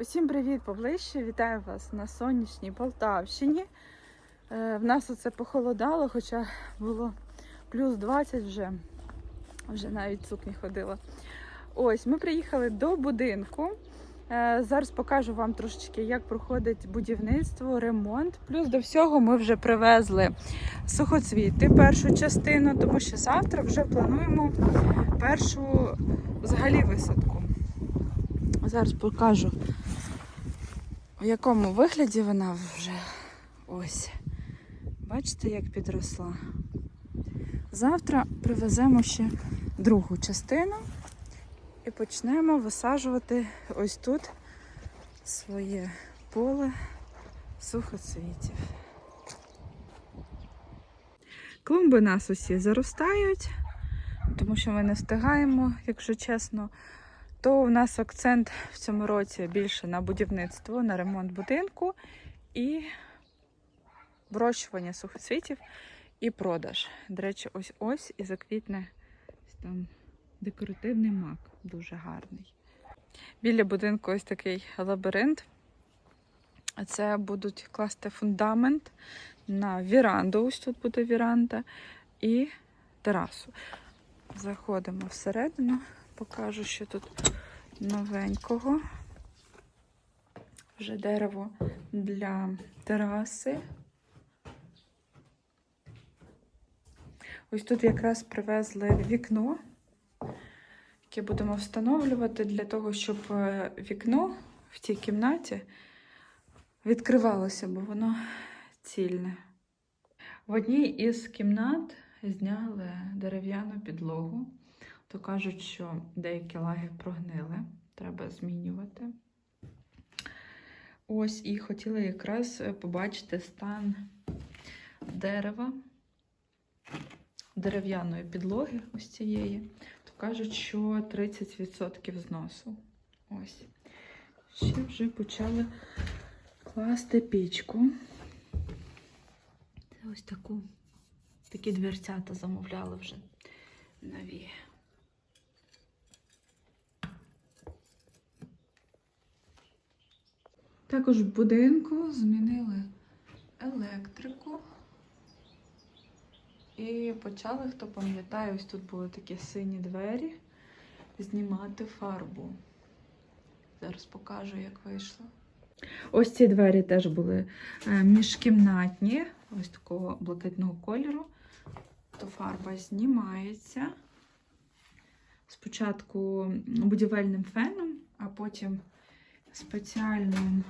Усім привіт поближче. Вітаю вас на сонячній Полтавщині. Е, В нас оце похолодало, хоча було плюс 20 вже, вже навіть сукні ходила. Ось, ми приїхали до будинку. Е, Зараз покажу вам трошечки, як проходить будівництво, ремонт. Плюс до всього ми вже привезли сухоцвіти, першу частину, тому що завтра вже плануємо першу взагалі висадку. Зараз покажу, в якому вигляді вона вже ось. Бачите, як підросла. Завтра привеземо ще другу частину і почнемо висаджувати ось тут своє поле сухоцвітів. Клумби нас усі заростають, тому що ми не встигаємо, якщо чесно то у нас акцент в цьому році більше на будівництво, на ремонт будинку і вирощування сухоцвітів і продаж. До речі, ось ось і заквітне там декоративний мак, дуже гарний. Біля будинку ось такий лабіринт. Це будуть класти фундамент на віранду. Ось тут буде віранда і терасу. Заходимо всередину покажу, що тут новенького. Вже дерево для тераси. Ось тут якраз привезли вікно, яке будемо встановлювати для того, щоб е, вікно в цій кімнаті відкривалося, бо воно цільне. В одній із кімнат зняли дерев'яну підлогу то кажуть, що деякі лаги прогнили, треба змінювати. Ось і хотіла якраз побачити стан дерева, дерев'яної підлоги, ось цієї, то кажуть, що 30% зносу. Ось. Ще вже почали класти пічку. Це ось таку, такі дверцята замовляли вже нові. Також в будинку змінили електрику. І почали, хто пам'ятає, ось тут були такі сині двері, знімати фарбу. Зараз покажу, як вийшло. Ось ці двері теж були е, міжкімнатні, ось такого блакитного кольору. То фарба знімається. Спочатку будівельним феном, а потім спеціальним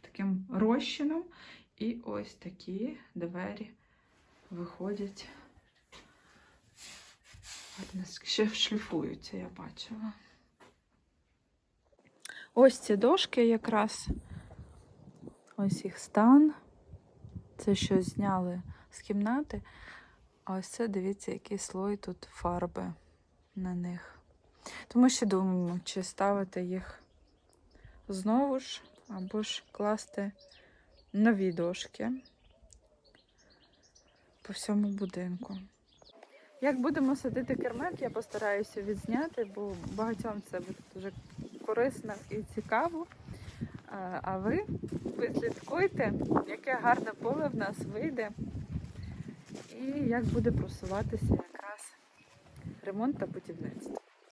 таким розчином. І ось такі двері виходять. Ще шліфуються, я бачила. Ось ці дошки якраз. Ось їх стан. Це щось зняли з кімнати. А ось це, дивіться, який слой тут фарби на них. Тому що думаємо, чи ставити їх знову ж, або ж класти нові дошки по всьому будинку. Як будемо садити кермек, я постараюся відзняти, бо багатьом це буде дуже корисно і цікаво. А- ви, вислідкуйте, яке гарне поле в нас вийде, і як буде просуватися якраз ремонт та будівництво.